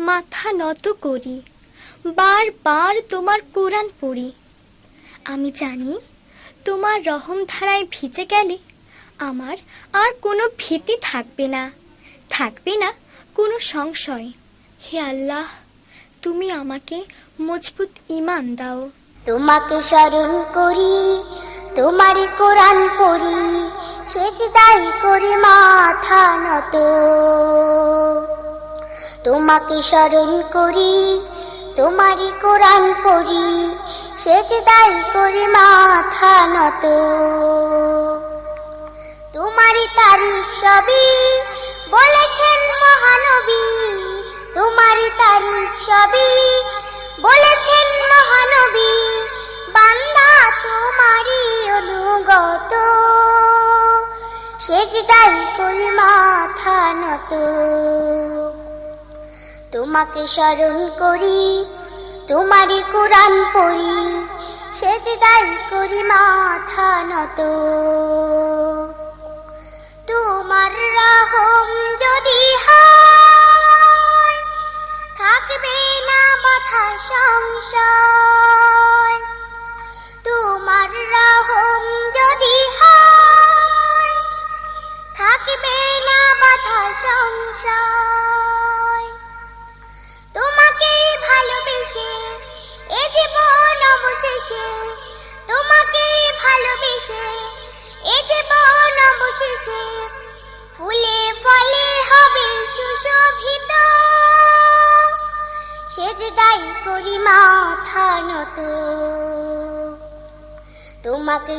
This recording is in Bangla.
মাথা নত করি। বারবার তোমার কোরআন পড়ি। আমি জানি তোমার রহম ধারায় ভিজে গেলে আমার আর কোনো ভীতি থাকবে না। থাকবে না কোনো সংশয়। হে আল্লাহ, তুমি আমাকে মজবুত ইমান দাও। তোমাকে স্মরণ করি, তোমারই কোরআন পড়ি, সেজদাই করি মাথা নত। তোমাকে স্মরণ করি, তোমারই কোরআন করি পড়ি, সেজদাই করি মাথা নত। তোমারই তারিফ সবই বলেছেন মহানবী, তোমারই তারিফ সবই বলেছেন মহানবী, বান্দা তোমারই অনুগত। সেজদাই করি মাথা নত। তোমাকে স্মরণ করি, তোমারই কোরআন পড়ি সেজদাই করি মাথা নত। তোমার রাহম যদি থাকবে না মাথা সংশয়। অবশেষে তোমাকে ভালোবেসে এ জীবন অবশেষে ফুলে ফলে হবে সুশোভিত। সেজদাই করি মাথা নত তোমাকে